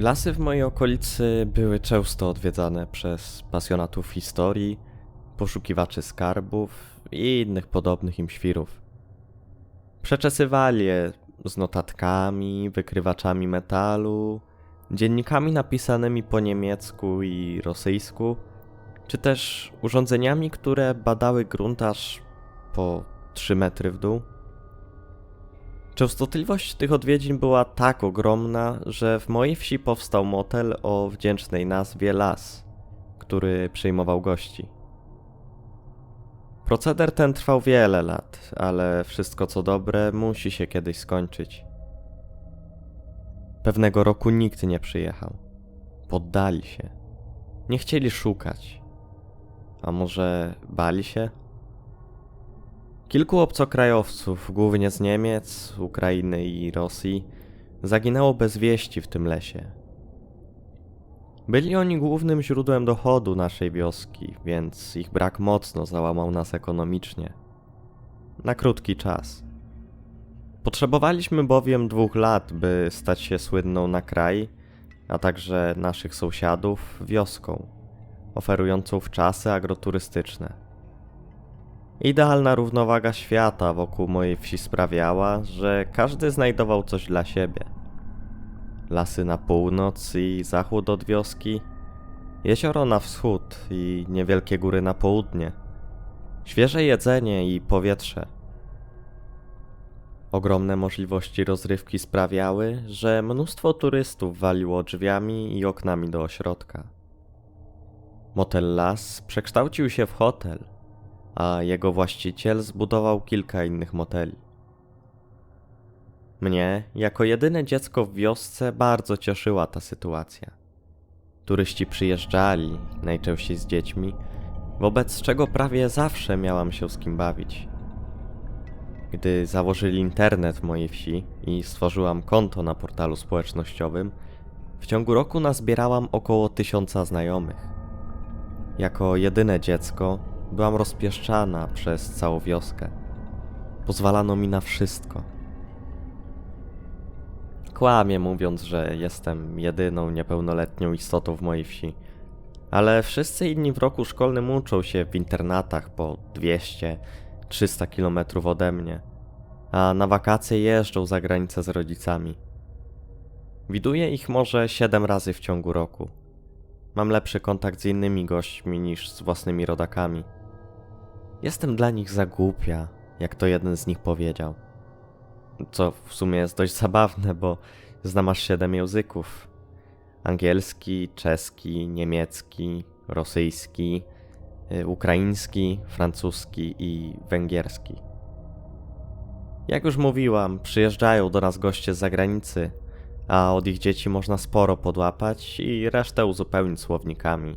Lasy w mojej okolicy były często odwiedzane przez pasjonatów historii, poszukiwaczy skarbów i innych podobnych im świrów. Przeczesywali je z notatkami, wykrywaczami metalu, dziennikami napisanymi po niemiecku i rosyjsku, czy też urządzeniami, które badały grunt aż po 3 metry w dół. Częstotliwość tych odwiedzin była tak ogromna, że w mojej wsi powstał motel o wdzięcznej nazwie Las, który przyjmował gości. Proceder ten trwał wiele lat, ale wszystko co dobre musi się kiedyś skończyć. Pewnego roku nikt nie przyjechał. Poddali się. Nie chcieli szukać. A może bali się? Kilku obcokrajowców, głównie z Niemiec, Ukrainy i Rosji, zaginęło bez wieści w tym lesie. Byli oni głównym źródłem dochodu naszej wioski, więc ich brak mocno załamał nas ekonomicznie. Na krótki czas. Potrzebowaliśmy bowiem dwóch lat, by stać się słynną na kraj, a także naszych sąsiadów wioską, oferującą wczasy agroturystyczne. Idealna równowaga świata wokół mojej wsi sprawiała, że każdy znajdował coś dla siebie. Lasy na północ i zachód od wioski, jezioro na wschód i niewielkie góry na południe, świeże jedzenie i powietrze. Ogromne możliwości rozrywki sprawiały, że mnóstwo turystów waliło drzwiami i oknami do ośrodka. Motel Las przekształcił się w hotel – a jego właściciel zbudował kilka innych moteli. Mnie, jako jedyne dziecko w wiosce, bardzo cieszyła ta sytuacja. Turyści przyjeżdżali, najczęściej z dziećmi, wobec czego prawie zawsze miałam się z kim bawić. Gdy założyli internet w mojej wsi i stworzyłam konto na portalu społecznościowym, w ciągu roku nazbierałam około tysiąca znajomych. Jako jedyne dziecko Byłam rozpieszczana przez całą wioskę. Pozwalano mi na wszystko. Kłamię mówiąc, że jestem jedyną niepełnoletnią istotą w mojej wsi. Ale wszyscy inni w roku szkolnym uczą się w internatach po 200-300 kilometrów ode mnie, a na wakacje jeżdżą za granicę z rodzicami. Widuję ich może 7 razy w ciągu roku. Mam lepszy kontakt z innymi gośćmi niż z własnymi rodakami. Jestem dla nich za głupia, jak to jeden z nich powiedział. Co w sumie jest dość zabawne, bo znam aż siedem języków. Angielski, czeski, niemiecki, rosyjski, y, ukraiński, francuski i węgierski. Jak już mówiłam, przyjeżdżają do nas goście z zagranicy, a od ich dzieci można sporo podłapać i resztę uzupełnić słownikami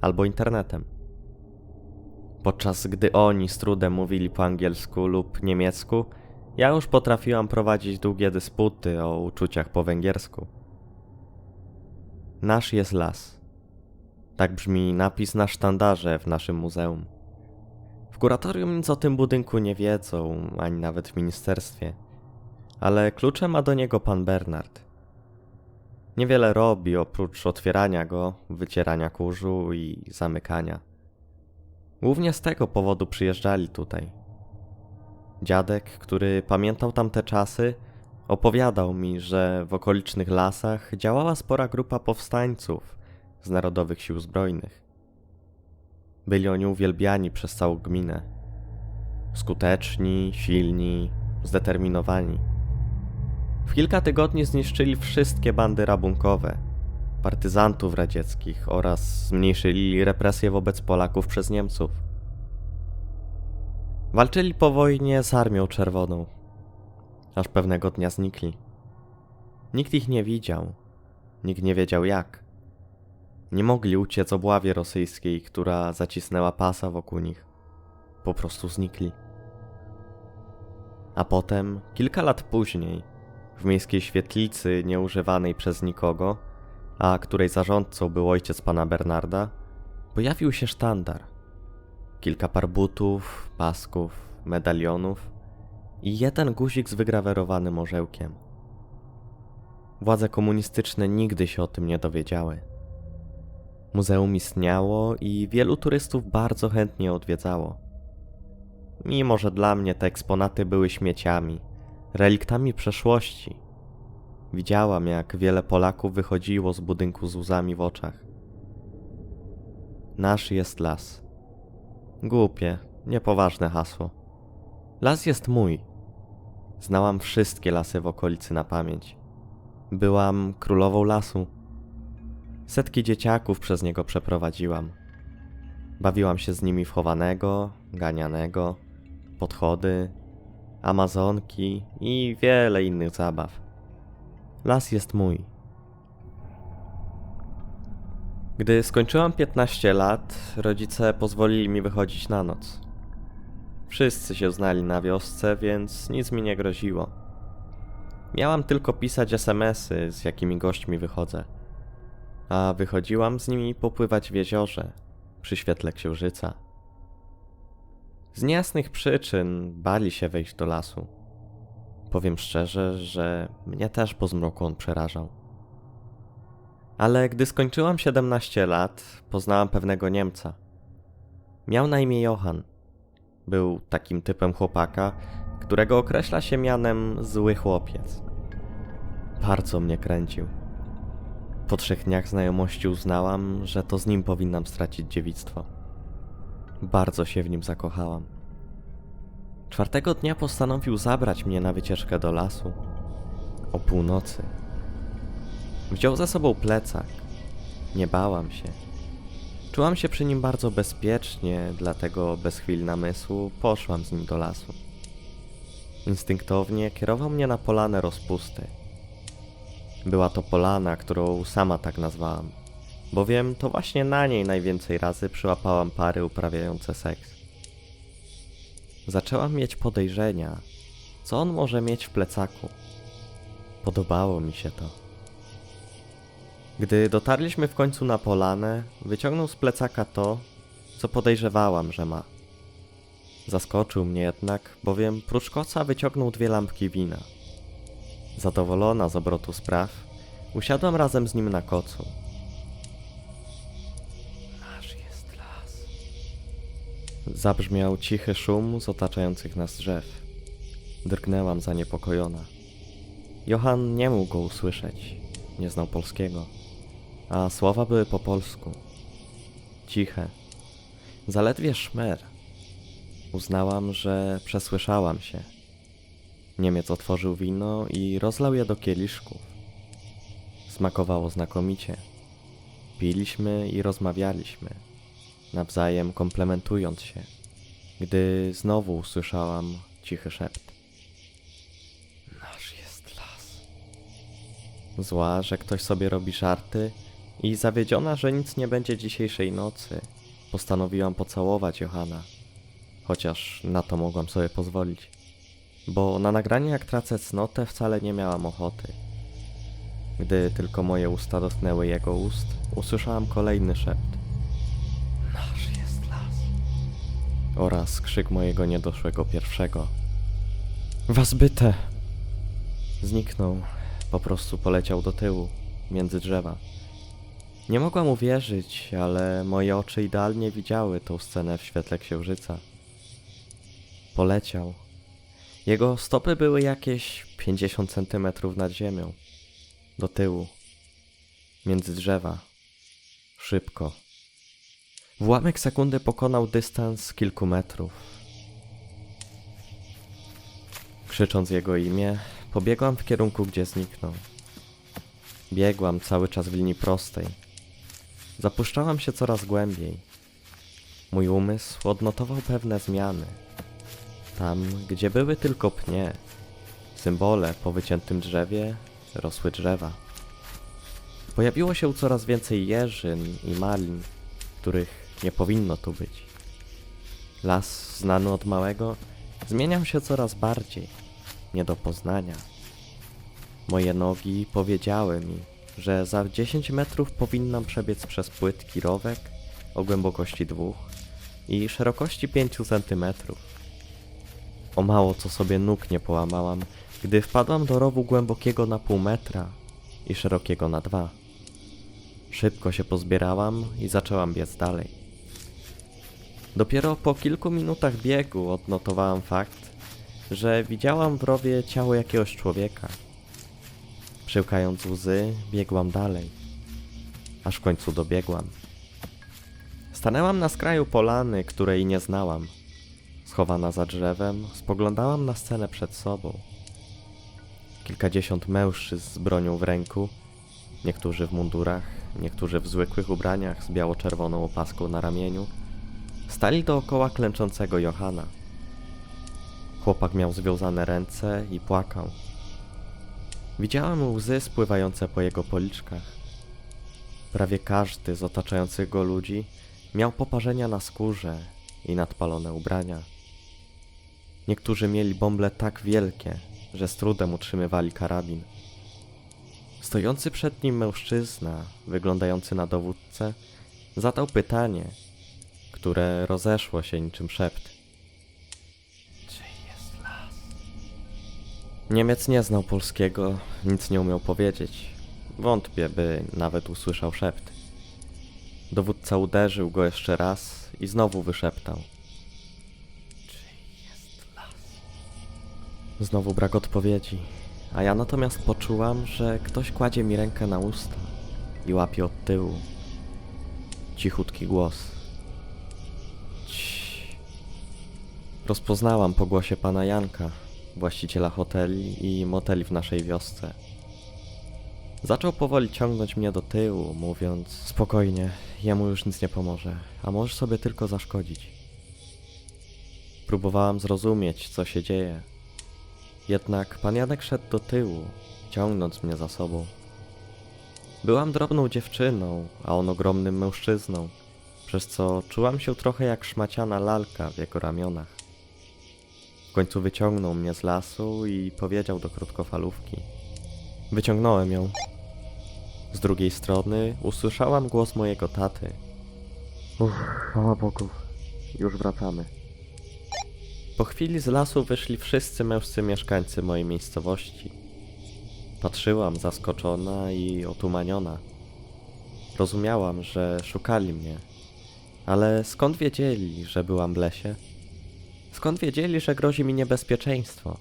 albo internetem podczas gdy oni z trudem mówili po angielsku lub niemiecku, ja już potrafiłam prowadzić długie dysputy o uczuciach po węgiersku. Nasz jest las. Tak brzmi napis na sztandarze w naszym muzeum. W kuratorium nic o tym budynku nie wiedzą, ani nawet w ministerstwie, ale klucze ma do niego pan Bernard. Niewiele robi oprócz otwierania go, wycierania kurzu i zamykania. Głównie z tego powodu przyjeżdżali tutaj. Dziadek, który pamiętał tamte czasy, opowiadał mi, że w okolicznych lasach działała spora grupa powstańców z Narodowych Sił Zbrojnych. Byli oni uwielbiani przez całą gminę. Skuteczni, silni, zdeterminowani. W kilka tygodni zniszczyli wszystkie bandy rabunkowe, partyzantów radzieckich oraz zmniejszyli represje wobec Polaków przez Niemców. Walczyli po wojnie z Armią Czerwoną, aż pewnego dnia znikli. Nikt ich nie widział, nikt nie wiedział jak. Nie mogli uciec obławie rosyjskiej, która zacisnęła pasa wokół nich. Po prostu znikli. A potem, kilka lat później, w miejskiej świetlicy nieużywanej przez nikogo, a której zarządcą był ojciec pana Bernarda, pojawił się sztandar. Kilka par butów, pasków, medalionów i jeden guzik z wygrawerowanym orzełkiem. Władze komunistyczne nigdy się o tym nie dowiedziały. Muzeum istniało i wielu turystów bardzo chętnie odwiedzało. Mimo, że dla mnie te eksponaty były śmieciami, reliktami przeszłości. Widziałam, jak wiele Polaków wychodziło z budynku z łzami w oczach. Nasz jest las. Głupie, niepoważne hasło. Las jest mój. Znałam wszystkie lasy w okolicy na pamięć. Byłam królową lasu. Setki dzieciaków przez niego przeprowadziłam. Bawiłam się z nimi w chowanego, ganianego, podchody, amazonki i wiele innych zabaw. Las jest mój. Gdy skończyłam 15 lat, rodzice pozwolili mi wychodzić na noc. Wszyscy się znali na wiosce, więc nic mi nie groziło. Miałam tylko pisać SMS-y, z jakimi gośćmi wychodzę. A wychodziłam z nimi popływać w jeziorze, przy świetle księżyca. Z niejasnych przyczyn bali się wejść do lasu. Powiem szczerze, że mnie też po zmroku on przerażał. Ale gdy skończyłam 17 lat, poznałam pewnego Niemca. Miał na imię Johann. Był takim typem chłopaka, którego określa się mianem zły chłopiec. Bardzo mnie kręcił. Po trzech dniach znajomości uznałam, że to z nim powinnam stracić dziewictwo. Bardzo się w nim zakochałam. Czwartego dnia postanowił zabrać mnie na wycieczkę do lasu. O północy. Wziął ze sobą plecak. Nie bałam się. Czułam się przy nim bardzo bezpiecznie, dlatego bez chwili namysłu poszłam z nim do lasu. Instynktownie kierował mnie na polanę rozpusty. Była to polana, którą sama tak nazwałam, bowiem to właśnie na niej najwięcej razy przyłapałam pary uprawiające seks. Zaczęłam mieć podejrzenia, co on może mieć w plecaku. Podobało mi się to. Gdy dotarliśmy w końcu na polanę, wyciągnął z plecaka to, co podejrzewałam, że ma. Zaskoczył mnie jednak, bowiem prócz koca wyciągnął dwie lampki wina. Zadowolona z obrotu spraw, usiadłam razem z nim na kocu. Zabrzmiał cichy szum z otaczających nas drzew. Drgnęłam zaniepokojona. Johan nie mógł go usłyszeć, nie znał polskiego, a słowa były po polsku. Ciche, zaledwie szmer. Uznałam, że przesłyszałam się. Niemiec otworzył wino i rozlał je do kieliszków. Smakowało znakomicie. Piliśmy i rozmawialiśmy, nawzajem komplementując się, gdy znowu usłyszałam cichy szept. Nasz jest las. Zła, że ktoś sobie robi żarty i zawiedziona, że nic nie będzie dzisiejszej nocy, postanowiłam pocałować Johana, chociaż na to mogłam sobie pozwolić bo na nagranie jak tracę cnotę wcale nie miałam ochoty. Gdy tylko moje usta dotknęły jego ust, usłyszałam kolejny szept. Oraz krzyk mojego niedoszłego pierwszego. Was byte! Zniknął, po prostu poleciał do tyłu, między drzewa. Nie mogłam uwierzyć, ale moje oczy idealnie widziały tą scenę w świetle księżyca. Poleciał, jego stopy były jakieś 50 centymetrów nad ziemią. Do tyłu. Między drzewa. Szybko. W sekundy pokonał dystans kilku metrów. Krzycząc jego imię, pobiegłam w kierunku, gdzie zniknął. Biegłam cały czas w linii prostej. Zapuszczałam się coraz głębiej. Mój umysł odnotował pewne zmiany. Tam, gdzie były tylko pnie, symbole po wyciętym drzewie, rosły drzewa. Pojawiło się coraz więcej jeżyn i malin, których nie powinno tu być. Las znany od małego zmieniał się coraz bardziej, nie do poznania. Moje nogi powiedziały mi, że za 10 metrów powinnam przebiec przez płytki rowek o głębokości dwóch i szerokości 5 centymetrów. O mało co sobie nóg nie połamałam, gdy wpadłam do rowu głębokiego na pół metra i szerokiego na dwa. Szybko się pozbierałam i zaczęłam biec dalej. Dopiero po kilku minutach biegu odnotowałam fakt, że widziałam w rowie ciało jakiegoś człowieka. Przełkając łzy, biegłam dalej, aż w końcu dobiegłam. Stanęłam na skraju polany, której nie znałam. Schowana za drzewem, spoglądałam na scenę przed sobą. Kilkadziesiąt mężczyzn z bronią w ręku, niektórzy w mundurach, niektórzy w zwykłych ubraniach z biało-czerwoną opaską na ramieniu, stali dookoła klęczącego Johana. Chłopak miał związane ręce i płakał. Widziałem łzy spływające po jego policzkach. Prawie każdy z otaczających go ludzi miał poparzenia na skórze i nadpalone ubrania. Niektórzy mieli bąble tak wielkie, że z trudem utrzymywali karabin. Stojący przed nim mężczyzna, wyglądający na dowódcę, zadał pytanie, które rozeszło się niczym szept. Czy jest las? Niemiec nie znał polskiego, nic nie umiał powiedzieć. Wątpię, by nawet usłyszał szept. Dowódca uderzył go jeszcze raz i znowu wyszeptał. Czy jest las? Znowu brak odpowiedzi, a ja natomiast poczułam, że ktoś kładzie mi rękę na usta i łapie od tyłu. Cichutki głos. Rozpoznałam po głosie pana Janka, właściciela hoteli i moteli w naszej wiosce. Zaczął powoli ciągnąć mnie do tyłu, mówiąc: Spokojnie, jemu już nic nie pomoże, a możesz sobie tylko zaszkodzić. Próbowałam zrozumieć, co się dzieje. Jednak pan Janek szedł do tyłu, ciągnąc mnie za sobą. Byłam drobną dziewczyną, a on ogromnym mężczyzną, przez co czułam się trochę jak szmaciana lalka w jego ramionach. W końcu wyciągnął mnie z lasu i powiedział do krótkofalówki. Wyciągnąłem ją. Z drugiej strony usłyszałam głos mojego taty. Uff, chwała Bogu, już wracamy. Po chwili z lasu wyszli wszyscy męscy mieszkańcy mojej miejscowości. Patrzyłam zaskoczona i otumaniona. Rozumiałam, że szukali mnie, ale skąd wiedzieli, że byłam w lesie? Skąd wiedzieli, że grozi mi niebezpieczeństwo?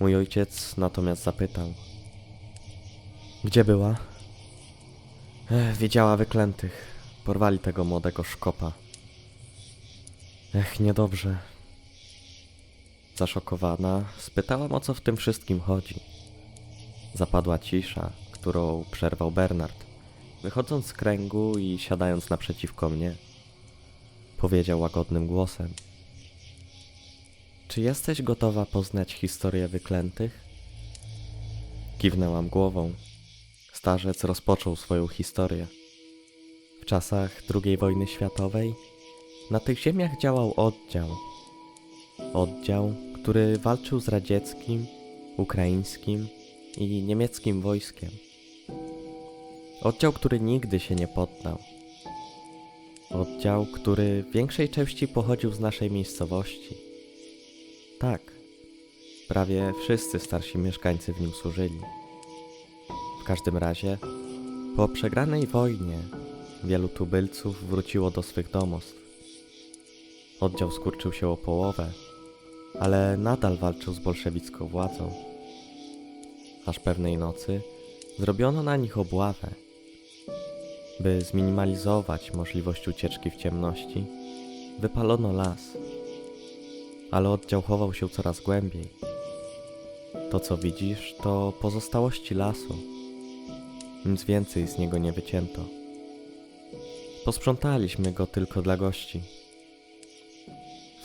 Mój ojciec natomiast zapytał: Gdzie była? Ech, widziała wyklętych. Porwali tego młodego szkopa. Ech, niedobrze. Zaszokowana, spytałam o co w tym wszystkim chodzi. Zapadła cisza, którą przerwał Bernard, wychodząc z kręgu i siadając naprzeciwko mnie. Powiedział łagodnym głosem: Czy jesteś gotowa poznać historię wyklętych? Kiwnęłam głową. Starzec rozpoczął swoją historię. W czasach II wojny światowej na tych ziemiach działał oddział. Oddział, który walczył z radzieckim, ukraińskim i niemieckim wojskiem. Oddział, który nigdy się nie poddał. Oddział, który w większej części pochodził z naszej miejscowości. Tak, prawie wszyscy starsi mieszkańcy w nim służyli. W każdym razie, po przegranej wojnie, wielu tubylców wróciło do swych domostw. Oddział skurczył się o połowę, ale nadal walczył z bolszewicką władzą. Aż pewnej nocy zrobiono na nich obławę. By zminimalizować możliwość ucieczki w ciemności, wypalono las, ale oddział chował się coraz głębiej. To, co widzisz, to pozostałości lasu. Nic więcej z niego nie wycięto. Posprzątaliśmy go tylko dla gości.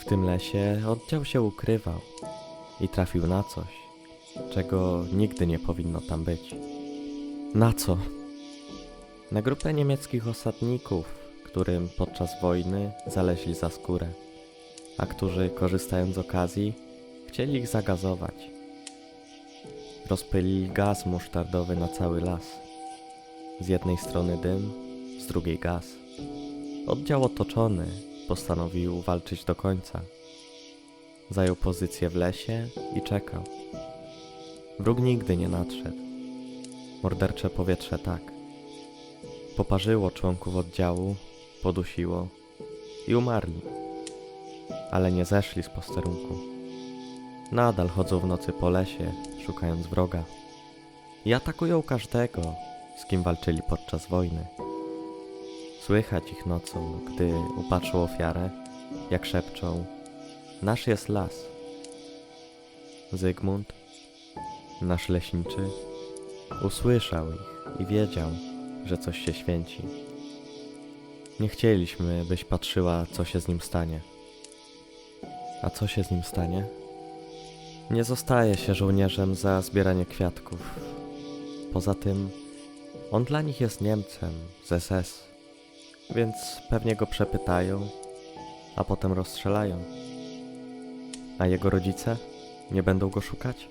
W tym lesie oddział się ukrywał i trafił na coś, czego nigdy nie powinno tam być. Na co? Na grupę niemieckich osadników, którym podczas wojny zaleźli za skórę, a którzy, korzystając z okazji, chcieli ich zagazować. Rozpylili gaz musztardowy na cały las. Z jednej strony dym, z drugiej gaz. Oddział otoczony postanowił walczyć do końca. Zajął pozycję w lesie i czekał. Wróg nigdy nie nadszedł. Mordercze powietrze tak. Poparzyło członków oddziału, podusiło i umarli. Ale nie zeszli z posterunku. Nadal chodzą w nocy po lesie, szukając wroga. I atakują każdego, z kim walczyli podczas wojny. Słychać ich nocą, gdy upatrzą ofiarę, jak szepczą: Nasz jest las. Zygmunt, nasz leśniczy, usłyszał ich i wiedział, że coś się święci. Nie chcieliśmy, byś patrzyła, co się z nim stanie. A co się z nim stanie? Nie zostaje się żołnierzem za zbieranie kwiatków. Poza tym, on dla nich jest Niemcem z SS, więc pewnie go przepytają, a potem rozstrzelają. A jego rodzice nie będą go szukać?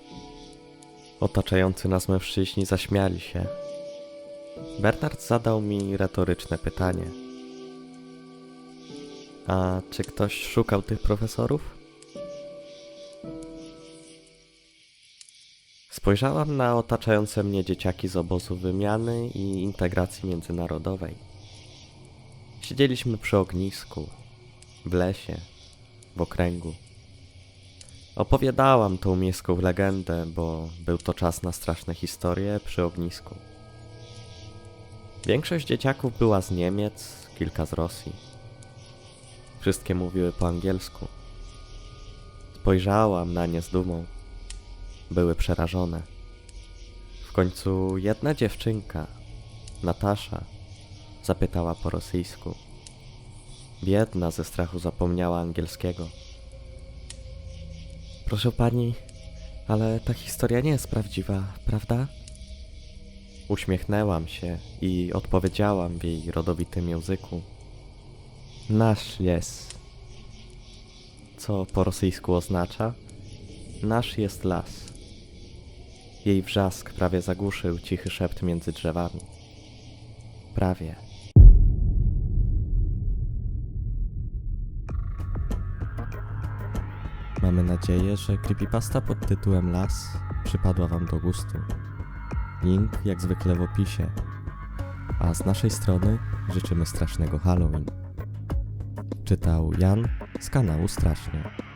Otaczający nas mężczyźni zaśmiali się. Bernard zadał mi retoryczne pytanie. A czy ktoś szukał tych profesorów? Spojrzałam na otaczające mnie dzieciaki z obozu wymiany i integracji międzynarodowej. Siedzieliśmy przy ognisku, w lesie, w okręgu. Opowiadałam tą miejską legendę, bo był to czas na straszne historie przy ognisku. Większość dzieciaków była z Niemiec, kilka z Rosji. Wszystkie mówiły po angielsku. Spojrzałam na nie z dumą. Były przerażone. W końcu jedna dziewczynka, Natasza, zapytała po rosyjsku. Biedna ze strachu zapomniała angielskiego. Proszę pani, ale ta historia nie jest prawdziwa, prawda? Uśmiechnęłam się i odpowiedziałam w jej rodowitym języku. Nasz jest. Co po rosyjsku oznacza? Nasz jest las. Jej wrzask prawie zagłuszył cichy szept między drzewami. Prawie. Mamy nadzieję, że creepypasta pod tytułem Las przypadła Wam do gustu. Link jak zwykle w opisie. A z naszej strony życzymy strasznego Halloween. Czytał Jan z kanału Strasznie.